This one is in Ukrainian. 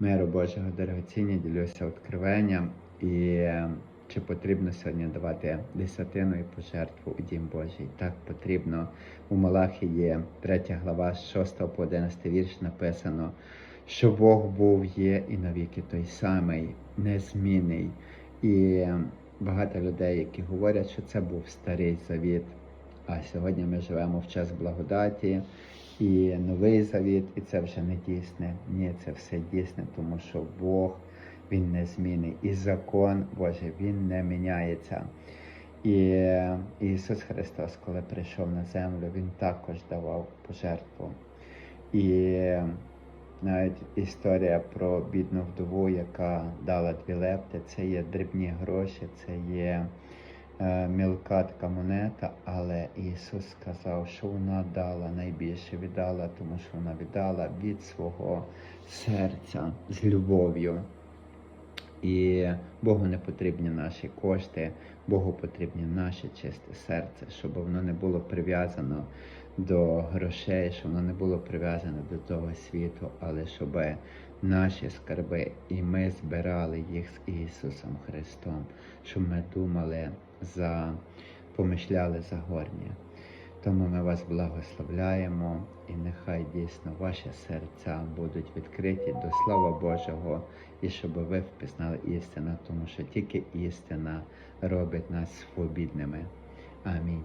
миру Божого дорогоціння, ділюся відкривенням і е, чи потрібно сьогодні давати десятину і пожертву у Дім Божий. Так потрібно. У Малахі є 3 глава з 6 по 11 вірш написано, що Бог був, є і навіки той самий, незмінний. І е, багато людей, які говорять, що це був старий завіт. А сьогодні ми живемо в час благодаті і новий завіт, і це вже не дійсне. Ні, це все дійсне, тому що Бог Він не змінний. І закон Божий Він не міняється. І Ісус Христос, коли прийшов на землю, Він також давав пожертву. І навіть історія про бідну вдову, яка дала дві лепти, це є дрібні гроші, це є мілка така монета, але Ісус сказав, що вона дала найбільше віддала, тому що вона віддала від свого серця з любов'ю. І Богу не потрібні наші кошти, Богу потрібні наше чисте серце, щоб воно не було прив'язано до грошей, щоб воно не було прив'язане до того світу, але щоб наші скарби і ми збирали їх з Ісусом Христом, щоб ми думали за помишляли за горнє. Тому ми вас благословляємо і нехай дійсно ваші серця будуть відкриті до Слова Божого, і щоб ви впізнали істину, тому що тільки істина робить нас свобідними. Амінь.